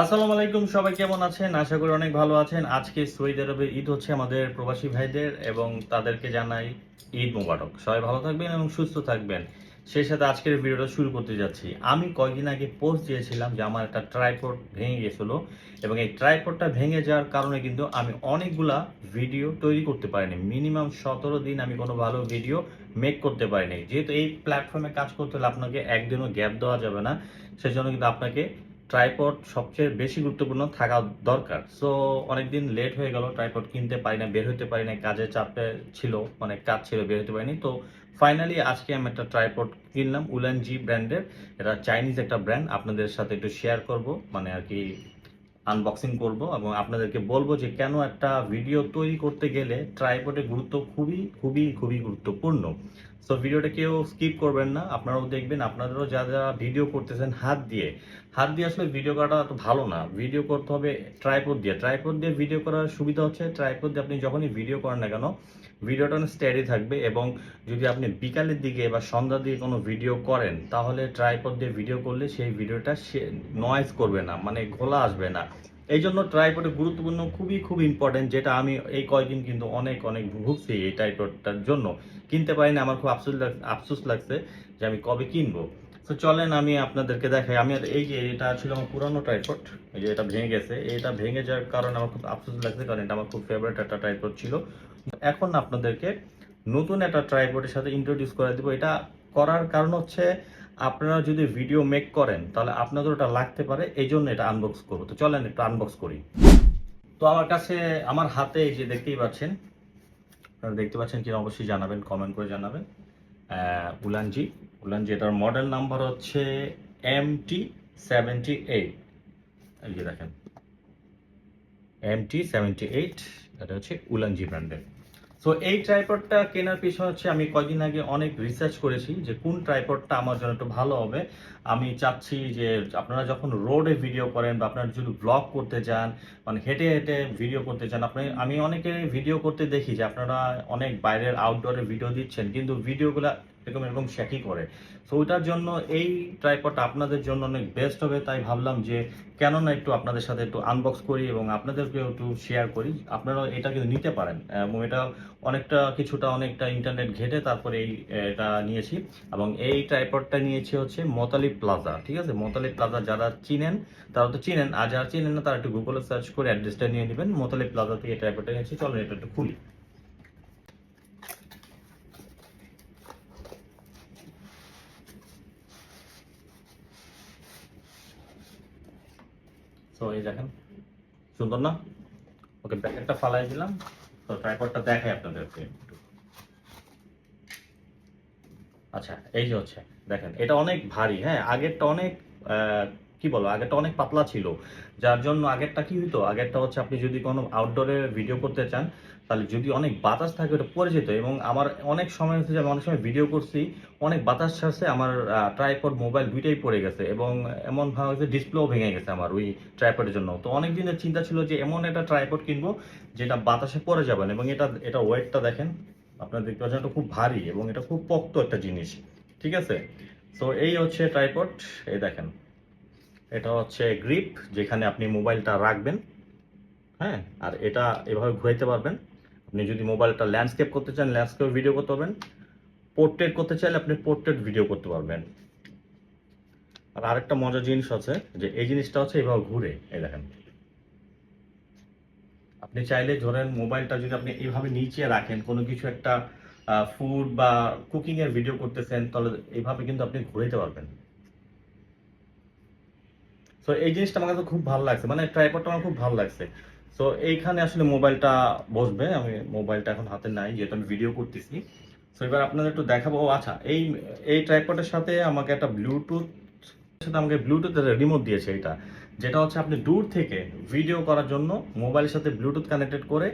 আসসালামু আলাইকুম, সবাই কেমন আছেন? আশা করি অনেক ভালো আছেন। আজকে সৌদি আরবে ঈদ হচ্ছে আমাদের প্রবাসী ভাইদের এবং তাদেরকে জানাই ঈদ মোবারক। সবাই ভালো থাকবেন এবং সুস্থ থাকবেন। সেই সাথে আজকের ভিডিওটা শুরু করতে যাচ্ছি। আমি কয়েকদিন আগে পোস্ট দিয়েছিলাম যে আমার একটা ট্রাইপড ভেঙে গেছিল এবং এই ট্রাইপডটা ভেঙে যাওয়ার কারণে কিন্তু আমি অনেকগুলা ভিডিও তৈরি করতে পারিনি। মিনিমাম সতেরো দিন আমি কোনো ভালো ভিডিও মেক করতে পারিনি। যেহেতু এই প্ল্যাটফর্মে কাজ করতে হলে আপনাকে একদিনও গ্যাপ দেওয়া যাবে না, সেজন্য কিন্তু আপনাকে ট্রাইপড সবচেয়ে বেশি গুরুত্বপূর্ণ থাকা দরকার। সো অনেকদিন লেট হয়ে গেল, ট্রাইপড কিনতে পারি না, বের হতে পারি না কাজের চাপে ছিল মানে কাজ ছিল, বের হতে পারিনি। তো ফাইনালি আজকে আমি একটা ট্রাইপড কিনলাম উলান জি ব্র্যান্ডের। এটা চাইনিজ একটা ব্র্যান্ড, আপনাদের সাথে একটু শেয়ার করব মানে আর কি আনবক্সিং করব, এবং আপনাদেরকে বলব যে কেন একটা ভিডিও তৈরি করতে গেলে ট্রাইপডের গুরুত্ব খুবই খুবই খুবই গুরুত্বপূর্ণ। সো ভিডিওটা কেউ স্কিপ করবেন না, আপনারাও দেখবেন, আপনাদেরও যা যা ভিডিও করতেছেন হাত দিয়ে। হাত দিয়ে আসলে ভিডিও করাটা তো ভালো না। ভিডিও করতে হবে ট্রাইপড দিয়ে। ট্রাইপড দিয়ে ভিডিও করার সুবিধা হচ্ছে ট্রাইপড দিয়ে আপনি যখনই ভিডিও করেন না কেন ভিডিওটা অনেক স্টেডি থাকবে এবং যদি আপনি বিকালের দিকে বা সন্ধ্যার দিকে কোনো ভিডিও করেন, তাহলে ট্রাইপড দিয়ে ভিডিও করলে সেই ভিডিওটা সে নয়েজ করবে না মানে ঘোলা আসবে না। এই জন্য ট্রাইপডে গুরুত্বপূর্ণ, খুবই, খুব ইম্পর্টেন্ট যেটা আমি এই কয়েকদিন কিন্তু অনেক অনেক ভুগছি এই ট্রাইপডটার জন্য। কিনতে পারিনি, আমার খুব আফসোস আফসোস লাগছে যে আমি কবে কিনবো। তো চলেন আমি আপনাদেরকে দেখাই। আমি এই যে এটা ছিল আমার পুরানো ট্রাইপড এই যে এটা ভেঙে গেছে। এটা ভেঙে যাওয়ার কারণে আমার খুব আফসোস লাগছে কারণ এটা আমার খুব ফেভারিট একটা ট্রাইপড ছিল। এখন আপনাদেরকে নতুন একটা ট্রাইপডের সাথে ইন্ট্রোডিউস করে দিব। এটা করার কারণ হচ্ছে আপনারা যদি ভিডিও মেক করেন তাহলে আপনাদের ওটা লাগতে পারে। এই জন্য এটা আনবক্স করব। তো চলেন একটু আনবক্স করি। তো আমার কাছে আমার হাতে এই যে দেখতেই পাচ্ছেন আপনারা দেখতে পাচ্ছেন কিনা অবশ্যই জানাবেন কমেন্ট করে জানাবেন। আহ, উলানজি উলানজি এটার মডেল নাম্বার হচ্ছে এম টি সেভেন্টি এইট এই যে দেখেন। এম টি এইট এটা হচ্ছে উলানজি ব্র্যান্ডের। সো এই ট্রাইপডটা কেনার পিছনে হচ্ছে আমি কয়দিন আগে অনেক রিসার্চ করেছি যে কোন ট্রাইপডটা আমার জন্য একটু ভালো হবে। আমি চাচ্ছি যে আপনারা যখন রোডে ভিডিও করেন বা আপনারা যদি ব্লগ করতে চান মানে হেঁটে হেঁটে ভিডিও করতে চান আপনি, আমি অনেকে ভিডিও করতে দেখি যে আপনারা অনেক বাইরের আউটডোরে ভিডিও দিচ্ছেন, কিন্তু ভিডিওগুলো এরকম এরকম শেখই করে। তো ওইটার জন্য এই ট্রাইপডটা আপনাদের জন্য অনেক বেস্ট হবে, তাই ভাবলাম যে কেন না একটু আপনাদের সাথে একটু আনবক্স করি এবং আপনাদেরকেও একটু শেয়ার করি। আপনারা এটা কিন্তু নিতে পারেন, এবং এটা অনেকটা, কিছুটা, অনেকটা ইন্টারনেট ঘেটে তারপরে এই, এটা নিয়েছি। এবং এই ট্রাইপডটা নিয়েছি হচ্ছে মোতালি প্লাজা ঠিক আছে? মোতালি প্লাজা যারা চিনেন, তারা তো চিনেন, আর যারা চিনেন না, তারা একটু গুগলে সার্চ করে অ্যাড্রেসটা নিয়ে নেবেন। মোতালি প্লাজা থেকে ট্রাইপডটা নিয়েছি, চলেন এটা একটু খুলি। সো এই দেখেন। সুন্দর না? ওকে প্যাকেটটা ফালাই দিলাম। তো ট্রাইপডটা দেখাই আপনাদেরকে। আচ্ছা এই যে হচ্ছে, দেখেন, এটা অনেক ভারী হ্যাঁ? আগেরটা অনেক কি বলো আগেরটা অনেক পাতলা ছিল। যার জন্য আগেরটা কি হতো আগেরটা হচ্ছে আপনি যদি কোনো আউটডোরে ভিডিও করতে চান, তাহলে যদি অনেক বাতাস থাকে, ওটা পড়ে যেত। এবং আমার অনেক সময় হচ্ছে যে আমি অনেক সময় ভিডিও করছি, অনেক বাতাস ছাড়ছে, আমার ট্রাইপড মোবাইল দুইটাই পড়ে গেছে। এবং এমন ভাবে হচ্ছে ডিসপ্লেও ভেঙে গেছে আমার ওই ট্রাইপডের জন্য। তো অনেক দিনের চিন্তা ছিল যে এমন একটা ট্রাইপড কিনবো, যেটা বাতাসে পড়ে যাবে না। এবং এটা এটা ওয়েটটা দেখেন, আপনারা দেখতে পাচ্ছেন এটা খুব ভারী এবং এটা খুব পক্ত একটা জিনিস। ঠিক আছে? তো এই হচ্ছে ট্রাইপড এই দেখেন। এটা হচ্ছে গ্রিপ যেখানে আপনি মোবাইলটা রাখবেন হ্যাঁ? আর এটা এভাবে ঘুরাইতে পারবেন। আপনি যদি মোবাইলটা ল্যান্ডস্কেপ করতে চান ল্যান্ডস্কেপ ভিডিও করতে পারবেন। পোর্ট্রেট করতে চাইলে আপনি পোর্ট্রেট ভিডিও করতে পারবেন। আর আরেকটা মজার জিনিস আছে, যে এই জিনিসটা হচ্ছে এভাবে ঘুরে, এই দেখেন। আপনি চাইলে ধরেন মোবাইলটা যদি আপনি এইভাবে নিচে রাখেন, কোনো কিছু একটা ফুড বা কুকিং এর ভিডিও করতেছেন, তাহলে এইভাবে কিন্তু আপনি ঘুরাইতে পারবেন। তো এই জিনিসটা আমার কাছে খুব ভালো লাগছে। মানে ট্রাইপডটা আমার খুব ভালো লাগছে। সো এইখানে আসলে মোবাইলটা বসবে। আমি মোবাইলটা এখন হাতে নাই, যেহেতু আমি ভিডিও করতেছি। সো এবার আপনাদের একটু দেখাবো। আচ্ছা এই এই ট্রাইপডের সাথে আমাকে একটা ব্লুটুথ সাথে আমাকে ব্লুটুথ রিমোট দিয়েছে এটা। যেটা হচ্ছে আপনি দূর থেকে ভিডিও করার জন্য মোবাইলের সাথে ব্লুটুথ কানেক্টেড করে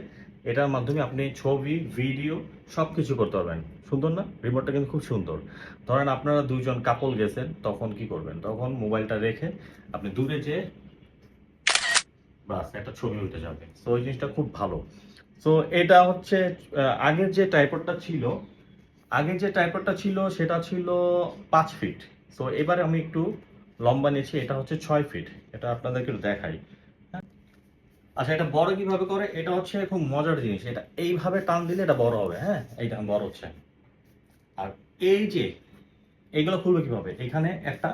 এটার মাধ্যমে আপনি ছবি, ভিডিও সব কিছু করতে পারবেন। সুন্দর না? রিমোটটা কিন্তু খুব সুন্দর। ধরেন আপনারা দুইজন কাপল গেছেন, তখন কি করবেন? তখন মোবাইলটা রেখে আপনি দূরে যে বাস, একটা ছবি উঠে যাবে তো ওই জিনিসটা খুব ভালো। তো এটা হচ্ছে আগের যে টাইপডটা ছিল, আগের যে টাইপডটা ছিল, সেটা ছিল পাঁচ ফিট তো এবারে আমি একটু লম্বা নিয়েছি, এটা হচ্ছে ছয় ফিট এটা আপনাদেরকে দেখাই? আচ্ছা এটা বড় কীভাবে করে? এটা হচ্ছে খুব মজার জিনিস। এটা এইভাবে টান দিলে এটা বড় হবে হ্যাঁ? এইটা বড় হচ্ছে। আর এই যে এইগুলো খুলবে কীভাবে? এখানে একটা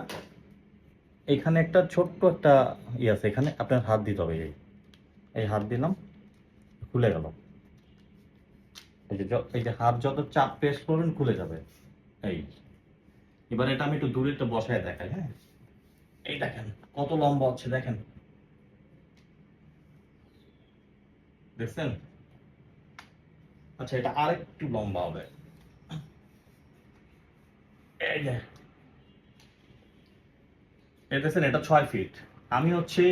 এখানে একটা ছোট্ট একটা ই আছে। এখানে আপনার হাত দিতে হবে, এই এই হাত দিলাম, খুলে গেল। এই যে এই যে হাত যত চাপ প্রেস করবেন, খুলে যাবে। এই, এবার এটা আমি একটু দূরে একটু বসায় দেখাই হ্যাঁ? এই দেখেন, কত লম্বা হচ্ছে, দেখেন। দেখছেন? আচ্ছা এটা আরেকটু লম্বা হবে। দেখছেন, এটা ছয় ফিট আমি হচ্ছে,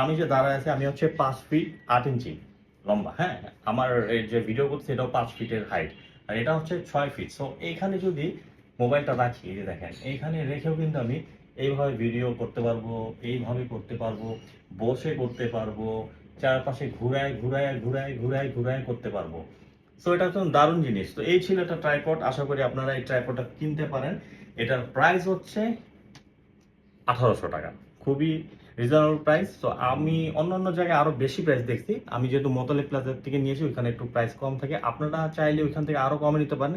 আমি যে দাঁড়ায় আছি, আমি হচ্ছে পাঁচ ফিট আট ইঞ্চি লম্বা হ্যাঁ? আমার এই যে ভিডিও করছি এটাও পাঁচ ফিটের হাইট আর এটা হচ্ছে ছয় ফিট সো এইখানে যদি মোবাইলটা রাখি, এই যে দেখেন, এইখানে রেখেও কিন্তু আমি এইভাবে ভিডিও করতে পারব, এইভাবে করতে পারব, বসে করতে পারব চারপাশে ঘুরায় ঘুরায় ঘুরায় ঘুরায় ঘুরায় করতে পারব। সো এটা একদম দারুণ জিনিস। তো এই ছিল একটা ট্রাইপড আশা করি আপনারা এই ট্রাইপডটা কিনতে পারেন। এটার প্রাইস হচ্ছে আঠারোশো টাকা। খুবই রিজনেবল প্রাইস তো আমি অন্য অন্য জায়গায় আরও বেশি প্রাইস দেখছি। আমি যেহেতু মোতলে প্লাজার থেকে নিয়েছি, ওইখানে একটু প্রাইস কম থাকে। আপনারা চাইলে ওইখান থেকে আরও কমে নিতে পারেন।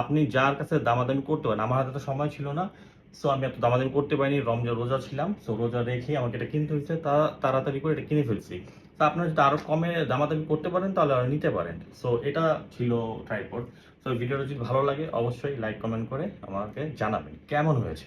আপনি যার কাছে দামাদামি করতে পারেন, আমার হাতে তো সময় ছিল না। সো আমি এত দামাদামি করতে পারিনি, রমজান রোজা ছিলাম। সো রোজা রেখে আমাকে এটা কিনতে হয়েছে। তা, তাড়াতাড়ি করে এটা কিনে ফেলছি। তো আপনারা যদি আরও কমে দামাদামি করতে পারেন, তাহলে আর নিতে পারেন। সো এটা ছিল ট্রাইপড তো ভিডিওটা যদি ভালো লাগে, অবশ্যই লাইক কমেন্ট করে আমাকে জানাবেন, কেমন হয়েছে?